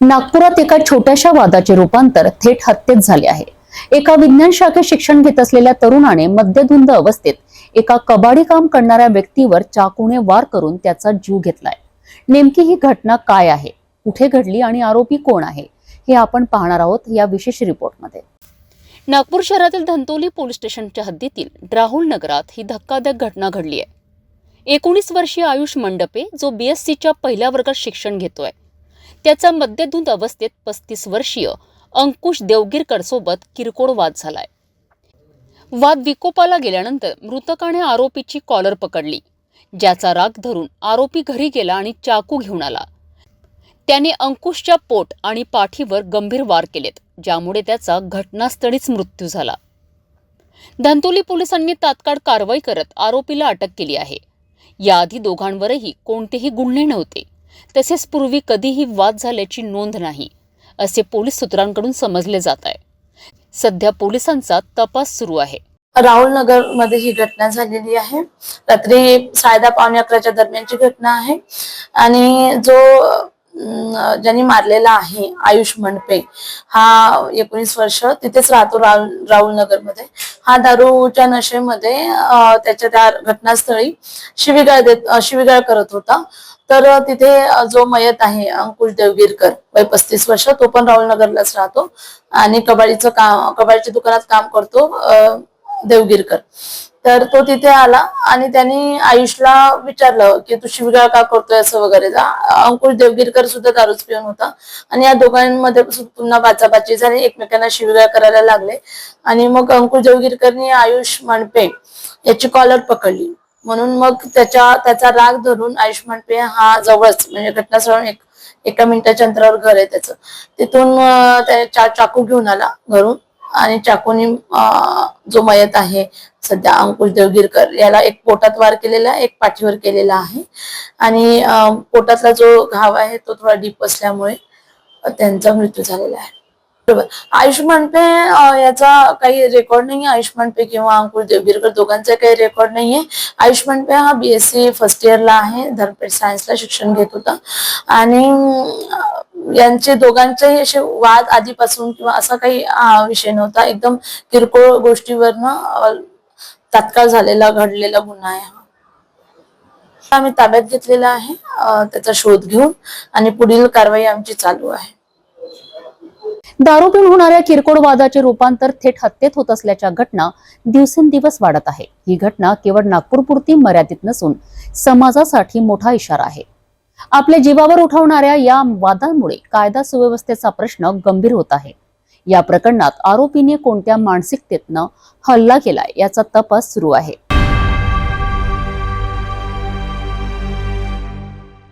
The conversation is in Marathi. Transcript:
नागपुरात एका छोट्याशा वादाचे रूपांतर थेट हत्येत झाले आहे. एका विज्ञान शाखेत शिक्षण घेत असलेल्या तरुणाने मद्यधुंद अवस्थेत एका कबाडी काम करणाऱ्या व्यक्तीवर चाकूने वार करून त्याचा जीव घेतलाय. नेमकी ही घटना काय आहे? कुठे घडली आणि आरोपी कोण आहे? हे आपण पाहणार आहोत या विशेष रिपोर्टमध्ये. नागपूर शहरातील धंतोली पोलीस स्टेशनच्या हद्दीतील राहुल नगरात ही धक्कादायक घटना घडली आहे. एकोणीस वर्षीय आयुष मंडपे जो बीएससीच्या पहिल्या वर्गात शिक्षण घेतोय त्याचा मद्यधुंद अवस्थेत पस्तीस वर्षीय अंकुश देवगिरकरसोबत किरकोळ वाद झालाय. वाद विकोपाला गेल्यानंतर मृतकाने आरोपीची कॉलर पकडली ज्याचा राग धरून आरोपी घरी गेला आणि चाकू घेऊन आला. त्याने अंकुशच्या पोट आणि पाठीवर गंभीर वार केलेत ज्यामुळे त्याचा घटनास्थळीच मृत्यू झाला. धंतोली पोलिसांनी तात्काळ कारवाई करत आरोपीला अटक केली आहे. याआधी दोघांवरही कोणतेही गुन्हे नव्हते. तसेच पूर्वी कधीही वाद झाल्याची नोंद नाही असे पोलीस सूत्रांकडून समजले जात आहे. सध्या पोलिसांचा तपास सुरू आहे. राहुल नगरमध्ये ही घटना झालेली आहे. रात्री सायदा पावणे अकराच्या दरम्यानची घटना आहे. आणि जो ज्यांनी मारलेला आहे आयुष मंडपे हा एकोणीस वर्ष तिथेच राहतो राहुल राहुल नगरमध्ये हा दारूच्या नशेमध्ये त्याच्या त्या घटनास्थळी शिवीगाळ देत शिवीगाळ करत होता. तर तिथे जो मयत आहे अंकुश देवगिरकर वय पस्तीस वर्ष तो पण राहुल नगरलाच राहतो आणि कबाडीचं काम कबाडीच्या दुकानात काम करतो देवगिरकर. तर तो तिथे आला आणि त्यांनी आयुषला विचारलं की तू शिवगाळ का करतोय असं वगैरे? अंकुश देवगिरकर सुद्धा दारूच पिऊन होता. आणि या दोघांमध्ये पुन्हा बाचाबाची झाली. एकमेकांना शिवगाळ करायला लागले. आणि मग अंकुश देवगिरकरनी आयुष मांडपे याची कॉलर पकडली. म्हणून मग त्याच्या त्याचा राग धरून आयुष मांडपे हा जवळच म्हणजे घटनास्थळ एक एका मिनिटाच्या अंतरावर घर आहे त्याचं. तिथून अं, चाकू घेऊन आला घरून. आणि चाकूनी जो मयत आहे सध्या अंकुश देवगिरकर याला एक पोटात वार केलेला आहे एक पाठीवर केलेला आहे. आणि पोटातला जो घाव आहे तो थोडा डीप असल्यामुळे त्यांचा मृत्यू झालेला आहे. बरोबर. आयुष्मान पे याचा काही रेकॉर्ड नाही आयुष्मान पे किंवा अंकुश देवगिरकर दोघांचा काही रेकॉर्ड नाही आयुष्मान पे हा बीएससी फर्स्ट इयरला आहे धर्मपेठ सायन्सला शिक्षण घेत होता. आणि यांचे दोघांचेही असे वाद आधीपासून किंवा असा काही विषय नव्हता. एकदम किरकोळ गोष्टीवरनं तात्काळ झालेला घडलेला गुन्हा आहे हा. आम्ही ताब्यात घेतलेला आहे. त्याचा शोध घेऊन आणि पुढील कारवाई आमची चालू आहे. दारू पिऊन होणाऱ्या किरकोळ वादाचे रूपांतर थेट हत्येत होत असल्याच्या घटना दिवसेंदिवस वाढत आहे. ही घटना केवळ नागपूरपुरती मर्यादित नसून समाजासाठी मोठा इशारा आहे. आपल्या जीवावर उठवणाऱ्या या वादांमुळे कायदा सुव्यवस्थेचा प्रश्न गंभीर होत आहे. या प्रकरणात आरोपीने कोणत्या मानसिकतेतनं हल्ला केलाय याचा तपास सुरू आहे.